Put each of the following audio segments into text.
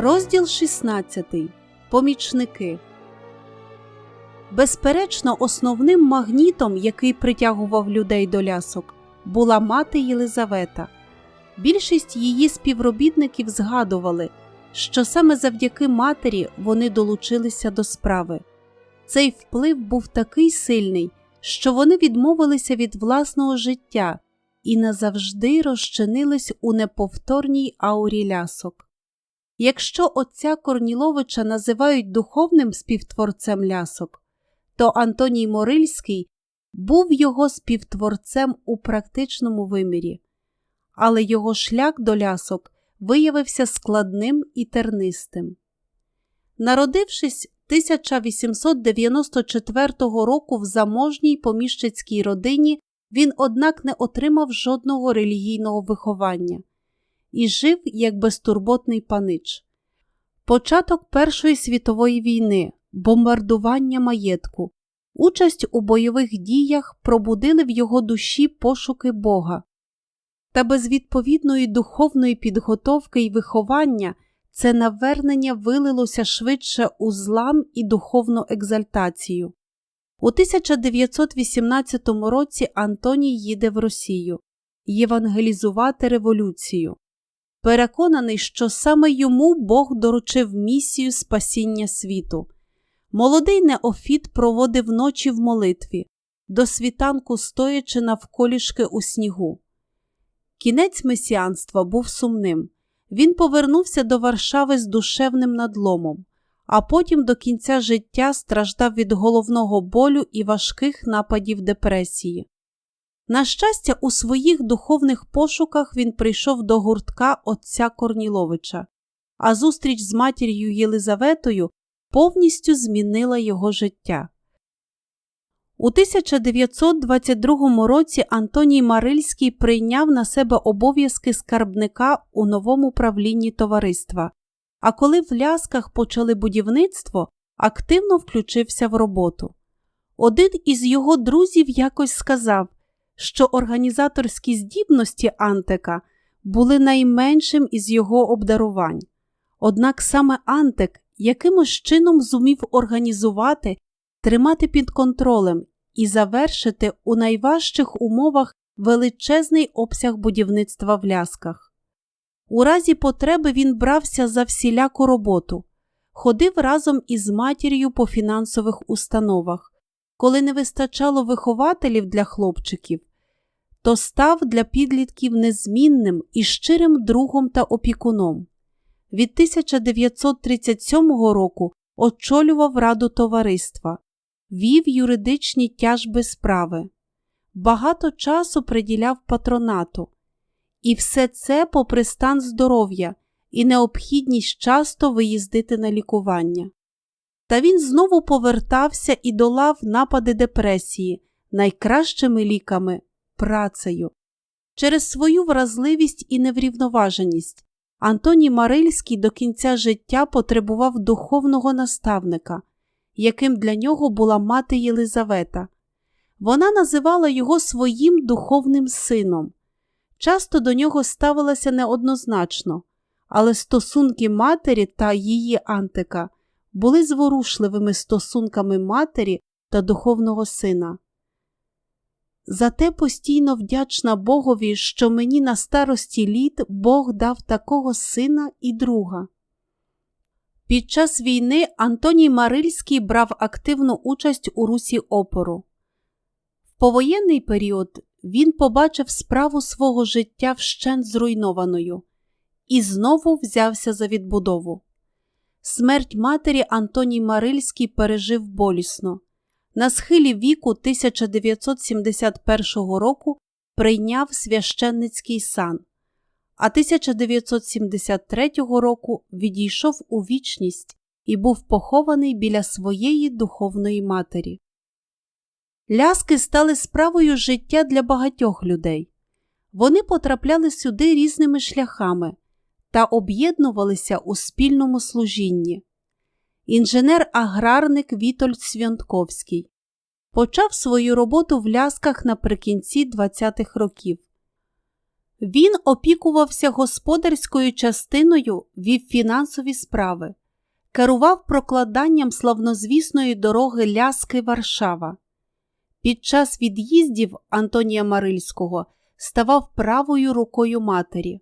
Розділ 16. Помічники. Безперечно, основним магнітом, який притягував людей до лясок, була мати Єлизавета. Більшість її співробітників згадували, що саме завдяки матері вони долучилися до справи. Цей вплив був такий сильний, що вони відмовилися від власного життя і назавжди розчинились у неповторній аурі лясок. Якщо отця Корніловича називають духовним співтворцем лясок, то Антоній Морильський був його співтворцем у практичному вимірі, але його шлях до лясок виявився складним і тернистим. Народившись 1894 року в заможній поміщицькій родині, він, однак, не отримав жодного релігійного виховання і жив як безтурботний панич. Початок Першої світової війни, бомбардування маєтку, участь у бойових діях пробудили в його душі пошуки Бога. Та без відповідної духовної підготовки і виховання це навернення вилилося швидше у злам і духовну екзальтацію. У 1918 році Антоній їде в Росію євангелізувати революцію. Переконаний, що саме йому Бог доручив місію спасіння світу. Молодий Неофіт проводив ночі в молитві, до світанку стоячи навколішки у снігу. Кінець месіанства був сумним. Він повернувся до Варшави з душевним надломом, а потім до кінця життя страждав від головного болю і важких нападів депресії. На щастя, у своїх духовних пошуках він прийшов до гуртка отця Корніловича, а зустріч з матір'ю Єлизаветою повністю змінила його життя. У 1922 році Антоній Марильський прийняв на себе обов'язки скарбника у новому правлінні товариства, а коли в лясках почали будівництво, активно включився в роботу. Один із його друзів якось сказав, що організаторські здібності Антека були найменшим із його обдарувань. Однак саме Антек якимось чином зумів організувати, тримати під контролем і завершити у найважчих умовах величезний обсяг будівництва в лясках. У разі потреби він брався за всіляку роботу, ходив разом із матір'ю по фінансових установах. Коли не вистачало вихователів для хлопчиків, то став для підлітків незмінним і щирим другом та опікуном. Від 1937 року очолював раду товариства, вів юридичні тяжби справи, багато часу приділяв патронату. І все це попри стан здоров'я і необхідність часто виїздити на лікування. Та він знову повертався і долав напади депресії найкращими ліками працею. Через свою вразливість і неврівноваженість Антоній Марильський до кінця життя потребував духовного наставника, яким для нього була мати Єлизавета. Вона називала його своїм духовним сином. Часто до нього ставилася неоднозначно, але стосунки матері та її Антика були зворушливими стосунками матері та духовного сина. Зате постійно вдячна Богові, що мені на старості літ Бог дав такого сина і друга. Під час війни Антоній Марильський брав активну участь у русі опору. В повоєнний період він побачив справу свого життя вщент зруйнованою і знову взявся за відбудову. Смерть матері Антоній Марильський пережив болісно на схилі віку 1971 року прийняв священницький сан, а 1973 року відійшов у вічність і був похований біля своєї духовної матері. Ляски стали справою життя для багатьох людей. Вони потрапляли сюди різними шляхами та об'єднувалися у спільному служінні інженер-аграрник Вітольд Свянтковський. Почав свою роботу в лясках наприкінці 20-х років. Він опікувався господарською частиною, вів фінансові справи, керував прокладанням славнозвісної дороги Ляски Варшава. Під час від'їздів Антонія Марильського ставав правою рукою матері.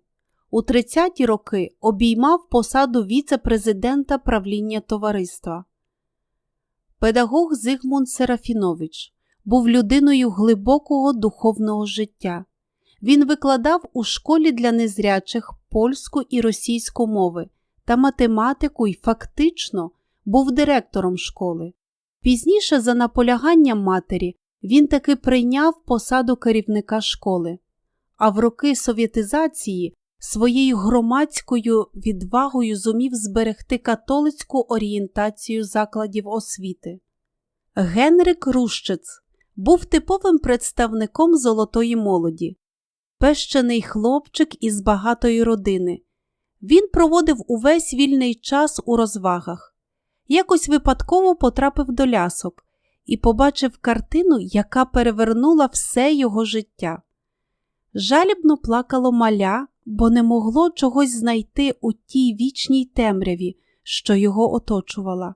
У 30-ті роки обіймав посаду віце-президента правління товариства. Педагог Зигмунд Серафінович був людиною глибокого духовного життя. Він викладав у школі для незрячих польську і російську мови та математику і фактично був директором школи. Пізніше, за наполяганням матері, він таки прийняв посаду керівника школи, а в роки совєтизації своєю громадською відвагою зумів зберегти католицьку орієнтацію закладів освіти. Генрик Рущиц був типовим представником золотої молоді, пещений хлопчик із багатої родини. Він проводив увесь вільний час у розвагах, якось випадково потрапив до лясок і побачив картину, яка перевернула все його життя. Жалібно плакало маля, бо не могло чогось знайти у тій вічній темряві, що його оточувала.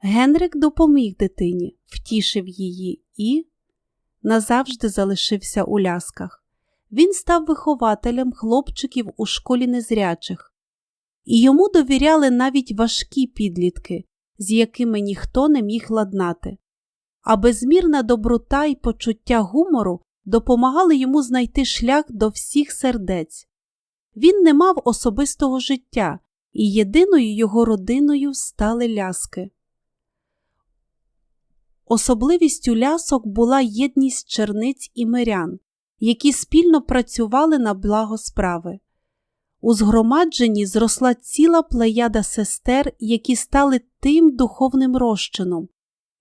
Генрик допоміг дитині, втішив її і назавжди залишився у лясках. Він став вихователем хлопчиків у школі незрячих, і йому довіряли навіть важкі підлітки, з якими ніхто не міг ладнати. А безмірна доброта і почуття гумору допомагали йому знайти шлях до всіх сердець. Він не мав особистого життя, і єдиною його родиною стали ляски. Особливістю лясок була єдність черниць і мирян, які спільно працювали на благо справи. У згромадженні зросла ціла плеяда сестер, які стали тим духовним розчином,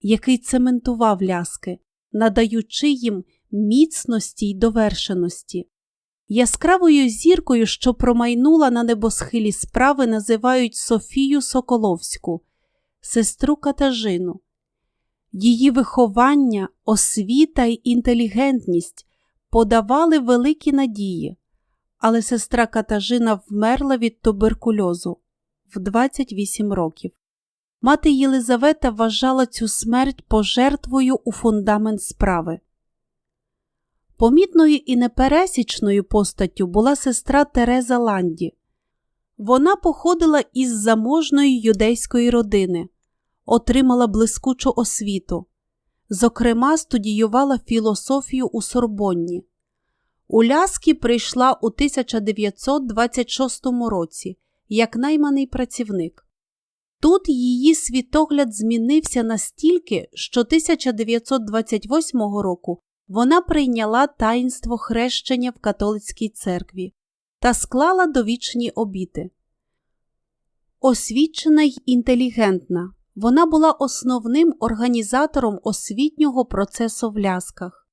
який цементував ляски, надаючи їм міцності й довершеності. Яскравою зіркою, що промайнула на небосхилі справи, називають Софію Соколовську, сестру Катажину. Її виховання, освіта й інтелігентність подавали великі надії, але сестра Катажина вмерла від туберкульозу в 28 років. Мати Єлизавета вважала цю смерть пожертвою у фундамент справи. Помітною і непересічною постаттю була сестра Тереза Ланді. Вона походила із заможної юдейської родини, отримала блискучу освіту. Зокрема, студіювала філософію у Сорбонні. У Ляскі прийшла у 1926 році як найманий працівник. Тут її світогляд змінився настільки, що 1928 року вона прийняла таїнство хрещення в католицькій церкві та склала довічні обіти. Освічена й інтелігентна, вона була основним організатором освітнього процесу в лясках.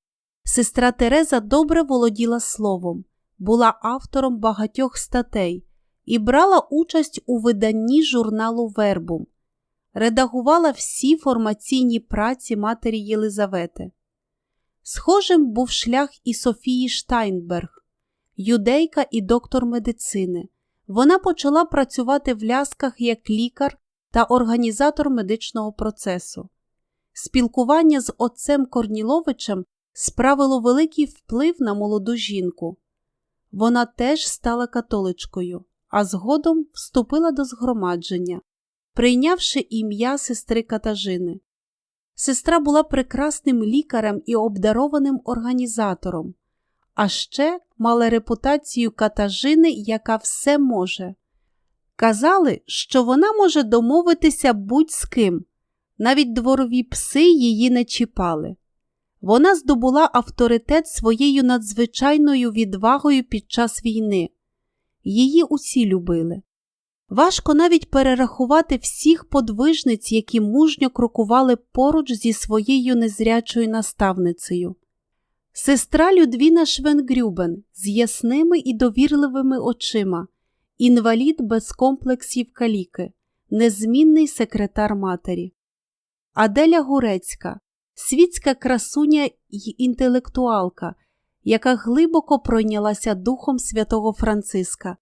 Сестра Тереза добре володіла словом, була автором багатьох статей і брала участь у виданні журналу Вербум, редагувала всі формаційні праці матері Єлизавети. Схожим був шлях і Софії Штайнберг, юдейка і доктор медицини. Вона почала працювати в лясках як лікар та організатор медичного процесу. Спілкування з отцем Корніловичем справило великий вплив на молоду жінку. Вона теж стала католичкою, а згодом вступила до згромадження, прийнявши ім'я сестри Катажини. Сестра була прекрасним лікарем і обдарованим організатором, а ще мала репутацію катажини, яка все може. Казали, що вона може домовитися будь з ким, навіть дворові пси її не чіпали. Вона здобула авторитет своєю надзвичайною відвагою під час війни. Її усі любили. Важко навіть перерахувати всіх подвижниць, які мужньо крокували поруч зі своєю незрячою наставницею. Сестра Людвіна Швенгрюбен з ясними і довірливими очима, інвалід без комплексів каліки, незмінний секретар матері. Аделя Гурецька, світська красуня й інтелектуалка, яка глибоко пройнялася духом святого Франциска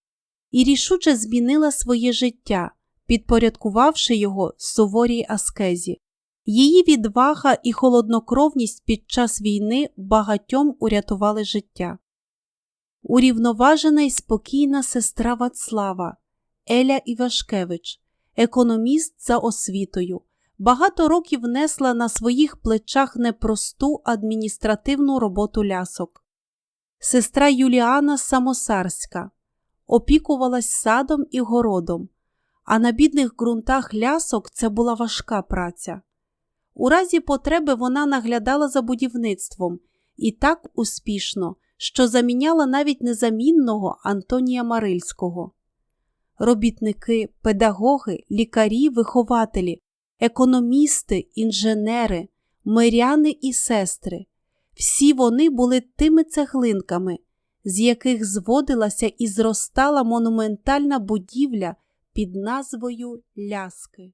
і рішуче змінила своє життя, підпорядкувавши його суворій аскезі. Її відвага і холоднокровність під час війни багатьом урятували життя. Урівноважена й спокійна сестра Вацлава Еля Івашкевич, економіст за освітою, багато років несла на своїх плечах непросту адміністративну роботу лясок. Сестра Юліана Самосарська опікувалась садом і городом, а на бідних ґрунтах лясок це була важка праця. У разі потреби вона наглядала за будівництвом і так успішно, що заміняла навіть незамінного Антонія Марильського. Робітники, педагоги, лікарі, вихователі, економісти, інженери, миряни і сестри всі вони були тими цеглинками, з яких зводилася і зростала монументальна будівля під назвою Ляски.